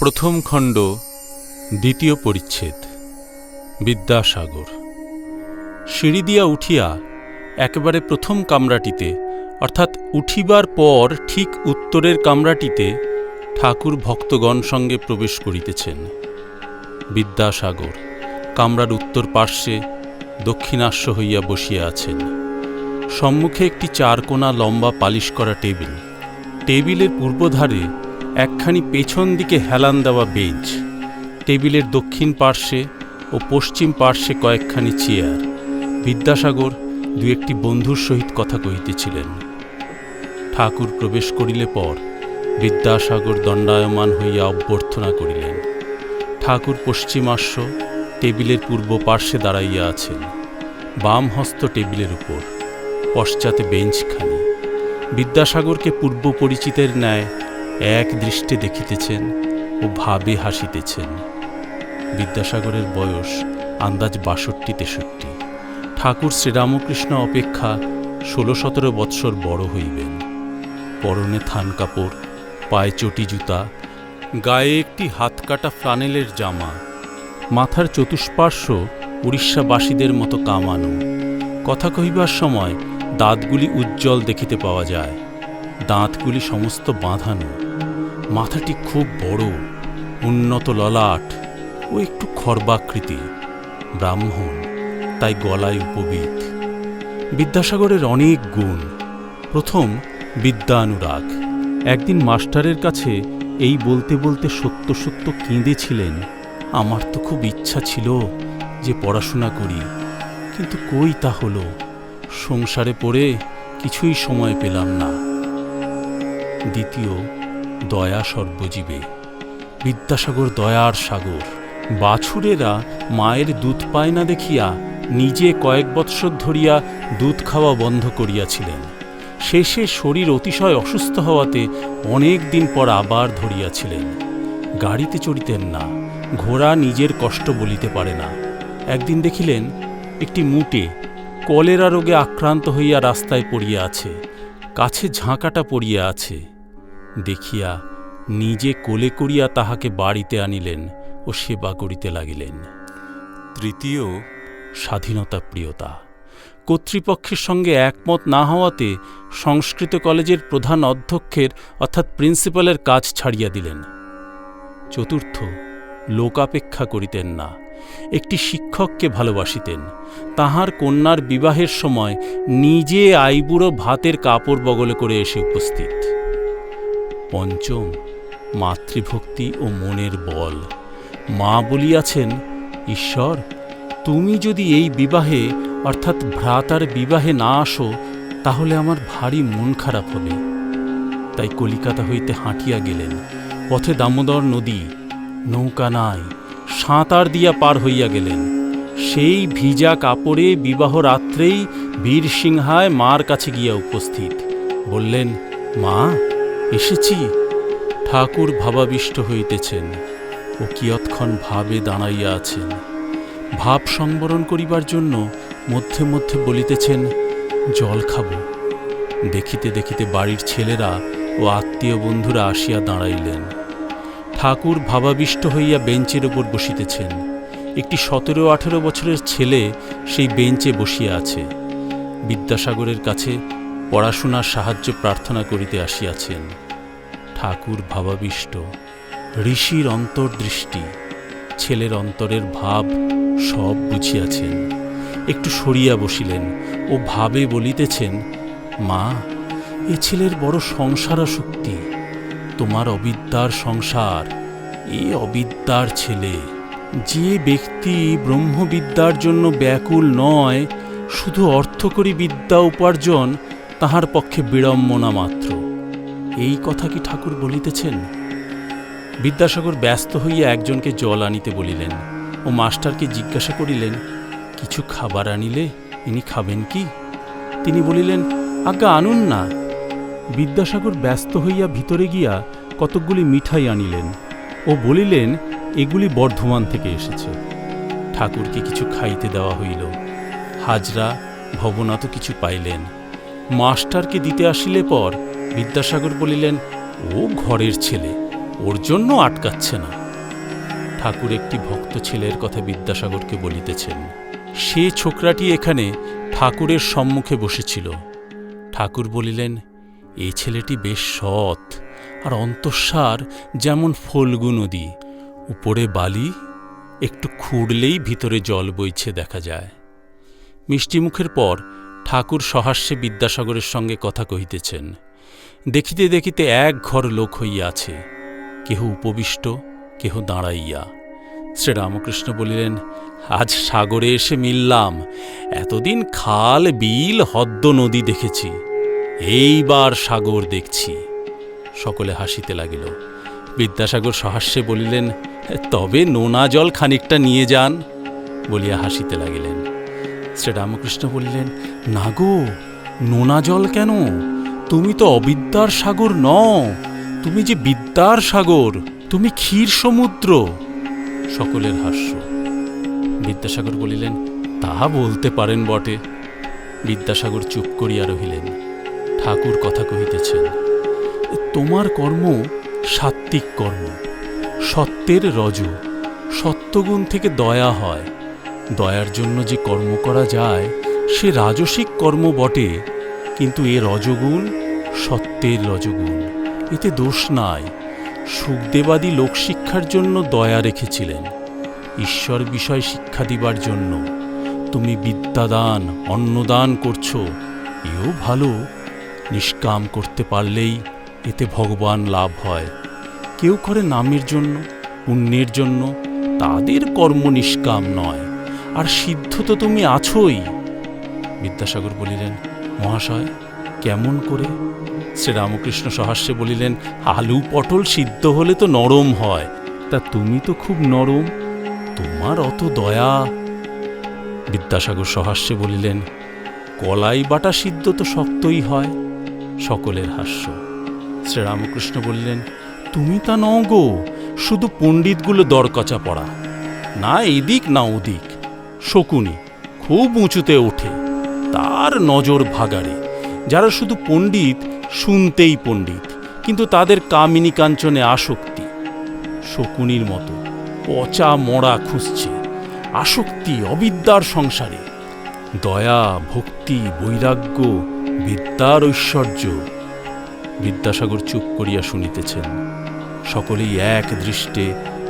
প্রথম খণ্ড, দ্বিতীয় পরিচ্ছেদ, বিদ্যাসাগর। সিঁড়ি দিয়া উঠিয়া একেবারে প্রথম কামরাটিতে, অর্থাৎ উঠিবার পর ঠিক উত্তরের কামরাটিতে ঠাকুর ভক্তগণ সঙ্গে প্রবেশ করিতেছেন। বিদ্যাসাগর কামরার উত্তর পার্শ্বে দক্ষিণাস্য হইয়া বসিয়া আছেন। সম্মুখে একটি চারকোনা লম্বা পালিশ করা টেবিল। টেবিলের পূর্বধারে একখানি পেছন দিকে হেলান দেওয়া বেঞ্চ। টেবিলের দক্ষিণ পার্শ্বে ও পশ্চিম পার্শ্বে কয়েকখানি চেয়ার। বিদ্যাসাগর দু একটি বন্ধুর সহিত কথা কহিতেছিলেন। ঠাকুর প্রবেশ করিলে পর বিদ্যাসাগর দণ্ডায়মান হইয়া অভ্যর্থনা করিলেন। ঠাকুর পশ্চিমাস্য টেবিলের পূর্ব পার্শ্বে দাঁড়াইয়া আছেন। বাম হস্ত টেবিলের উপর পশ্চাতে বেঞ্চখানি। বিদ্যাসাগরকে পূর্ব পরিচিতের ন্যায় এক দৃষ্টে দেখিতেছেন ও ভাবে হাসিতেছেন। বিদ্যাসাগরের বয়স আন্দাজ বাষট্টি, তেষট্টি। ঠাকুর শ্রীরামকৃষ্ণ অপেক্ষা ষোলো, সতেরো বৎসর বড় হইবেন। পরনে থান কাপড়, পায়ে চটি জুতা, গায়ে একটি হাতকাটা ফ্লানেলের জামা, মাথার চতুষ্পার্শ্ব উড়িষ্যাবাসীদের মতো কামানো। কথা কহিবার সময় দাঁতগুলি উজ্জ্বল দেখিতে পাওয়া যায়, দাঁতগুলি সমস্ত বাঁধানো। মাথাটি খুব বড়, উন্নত ললাট ও একটু খর্বাকৃতি, ব্রাহ্মণ, তাই গলায় উপবিত। বিদ্যাসাগরের অনেক গুণ। প্রথম, বিদ্যানুরাগ। একদিন মাস্টারের কাছে এই বলতে বলতে সত্য সত্য কেঁদেছিলেন, আমার তো খুব ইচ্ছা ছিল যে পড়াশোনা করি, কিন্তু কই তা হলো? সংসারে পড়ে কিছুই সময় পেলাম না। দ্বিতীয় দয়া সর্বজীবে। বিদ্যাসাগর দয়ার সাগর। বাছুরেরা মায়ের দুধ পায় না দেখিয়া নিজে কয়েক বৎসর ধরিয়া দুধ খাওয়া বন্ধ করিয়াছিলেন। শেষে শরীর অতিশয় অসুস্থ হওয়াতে অনেক দিন পর আবার ধরিয়াছিলেন। গাড়িতে চড়িতেন না, ঘোড়া নিজের কষ্ট বলিতে পারে না। একদিন দেখিলেন, একটি মুটে কলেরা রোগে আক্রান্ত হইয়া রাস্তায় পড়িয়া আছে, কাছে ঝাঁকাটা পড়িয়া আছে। দেখিয়া নিজে কোলে করিয়া তাহাকে বাড়িতে আনিলেন ও সেবা করিতে লাগিলেন। তৃতীয়, স্বাধীনতা প্রিয়তা। কর্তৃপক্ষের সঙ্গে একমত না হওয়াতে সংস্কৃত কলেজের প্রধান অধ্যক্ষের অর্থাৎ প্রিন্সিপালের কাজ ছাড়িয়া দিলেন। চতুর্থ, লোকাপেক্ষা করিতেন না। একটি শিক্ষককে ভালোবাসিতেন। তাহার কন্যার বিবাহের সময় নিজে আইবুড়ো ভাতের কাপড় বগলে করে এসে উপস্থিত। পঞ্চম, মাতৃভক্তি ও মনের বল। মা বলিয়াছেন, ঈশ্বর, তুমি যদি এই বিবাহে, অর্থাৎ ভ্রাতার বিবাহে না আসো, তাহলে আমার ভারী মন খারাপ হবে। তাই কলিকাতা হইতে হাঁটিয়া গেলেন। পথে দামোদর নদী, নৌকা নাই, সাঁতার দিয়া পার হইয়া গেলেন। সেই ভিজা কাপড়ে বিবাহ রাত্রেই বীরসিংহায় মার কাছে গিয়া উপস্থিত। বললেন, মা এসেছি, ঠাকুর ভাবাবিষ্ট হইতেছেন ও কিয়ৎক্ষণ ভাবে দাঁড়াইয়া আছেন। ভাব সংবরণ করিবার জন্য মধ্যে মধ্যে বলিতেছেন, জল খাব। দেখিতে দেখিতে বাড়ির ছেলেরা ও আত্মীয় বন্ধুরা আসিয়া দাঁড়াইলেন। ঠাকুর ভাবাবিষ্ট হইয়া বেঞ্চের উপর বসিতেছেন। একটি সতেরো আঠেরো বছরের ছেলে সেই বেঞ্চে বসিয়া আছে। বিদ্যাসাগরের কাছে পড়াশোনার সাহায্য প্রার্থনা করিতে আসিয়াছেন। ঠাকুর ভাবাবিষ্ট, ঋষির অন্তর্দৃষ্টি, ছেলের অন্তরের ভাব সব বুঝিয়াছেন। একটু সরিয়া বসিলেন ও ভাবে বলিতেছেন, মা, এ ছেলের বড় সংসারাসক্তি তোমার অবিদ্যার সংসার, এ অবিদ্যার ছেলে। যে ব্যক্তি ব্রহ্মবিদ্যার জন্য ব্যাকুল নয়, শুধু অর্থকরী বিদ্যা উপার্জন তাহার পক্ষে বিড়ম্বনা মাত্র। এই কথা কি ঠাকুর বলিতেছেন? বিদ্যাসাগর ব্যস্ত হইয়া একজনকে জল আনিতে বলিলেন, ও মাস্টারকে জিজ্ঞাসা করিলেন, কিছু খাবার আনিলে ইনি খাবেন কি? তিনি বলিলেন, আজ্ঞা, আনুন না। বিদ্যাসাগর ব্যস্ত হইয়া ভিতরে গিয়া কতকগুলি মিঠাই আনিলেন ও বলিলেন, এগুলি বর্ধমান থেকে এসেছে। ঠাকুরকে কিছু খাইতে দেওয়া হইল। হাজরা, ভবনাথ কিছু পাইলেন। মাস্টারকে দিতে আসিলে পর বিদ্যাসাগর বলিলেন, ও ঘরের ছেলে, ওর জন্য আটকাচ্ছে না। ঠাকুর একটি ভক্ত ছেলের কথা বিদ্যাসাগরকে বলিতেছেন। সে ছোকরাটি এখানে ঠাকুরের সম্মুখে বসেছিল। ঠাকুর বলিলেন এই ছেলেটি বেশ সৎ, আর অন্তঃসার যেমন ফল্গু নদী, উপরে বালি, একটু খুঁড়লেই ভিতরে জল বইছে দেখা যায়। মিষ্টিমুখের পর ঠাকুর সহাস্যে বিদ্যাসাগরের সঙ্গে কথা কহিতেছেন, দেখিতে দেখিতে এক ঘর লোক হইয়াছে, কেহ উপবিষ্ট, কেহ দাঁড়াইয়া। শ্রীরামকৃষ্ণ বলিলেন, আজ সাগরে এসে মিললাম, এতদিন খাল, বিল হদ্দ নদী দেখেছি, এইবার সাগর দেখছি। সকলে হাসিতে লাগিল। বিদ্যাসাগর সহাস্যে বলিলেন, তবে নোনা জল খানিকটা নিয়ে যান। বলিয়া হাসিতে লাগিলেন। শ্রীরামকৃষ্ণ বললেন, না গো, নোনা জল কেন? তুমি তো অবিদ্যার সাগর নও। তুমি যে বিদ্যার সাগর, তুমি ক্ষীর সমুদ্র। সকলের হাস্য। বিদ্যাসাগর বলিলেন তাহা বলতে পারেন বটে। বিদ্যাসাগর চুপ করিয়া রহিলেন। ঠাকুর কথা কহিতেছেন, তোমার কর্ম সাত্ত্বিক কর্ম। সত্যের রজ, সত্যগুণ থেকে দয়া হয়। দয়ার জন্য যে কর্ম করা যায়, সে রাজসিক কর্ম বটে, কিন্তু এ রজগুণ সত্যের রজগুণ। এতে দোষ নাই। সুখদেবাদী লোকশিক্ষার জন্য দয়া রেখেছিলেন। ঈশ্বর বিষয় শিক্ষা দিবার জন্য তুমি বিদ্যাদান, অন্নদান করছ। এও ভালো। নিষ্কাম করতে পারলেই এতে ভগবান লাভ হয়। কেউ করে নামের জন্য, পুণ্যের জন্য, তাদের কর্ম নিষ্কাম নয়। আর সিদ্ধ তো তুমি আছোই। বিদ্যাসাগর বলিলেন, মহাশয়, কেমন করে? শ্রীরামকৃষ্ণ সহাস্যে বলিলেন, আলু পটল সিদ্ধ হলে তো নরম হয়। তা তুমি তো খুব নরম, তোমার অত দয়া। বিদ্যাসাগর সহাস্যে বলিলেন, কলাই বাটা সিদ্ধ তো শক্তই হয়, সকলের হাস্য। শ্রীরামকৃষ্ণ বললেন, তুমি তা নও গো, শুধু পণ্ডিতগুলো দরকচা পড়া। না এদিক, না ওদিক। শকুনি খুব উঁচুতে ওঠে, তার নজর ভাগাড়ে। যারা শুধু পণ্ডিত, শুনতেই পণ্ডিত, কিন্তু তাদের কামিনী কাঞ্চনে আসক্তি। শকুনির মতো পচা মরা খুঁজছে, আসক্তি অবিদ্যার সংসারে। দয়া, ভক্তি, বৈরাগ্য, বিদ্যার ঐশ্বর্য। বিদ্যাসাগর চুপ করিয়া শুনিতেছেন। সকলেই এক দৃষ্টে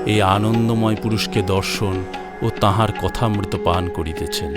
এই আনন্দময় পুরুষকে দর্শন ও তাহার কথামৃত পান করিতেছেন।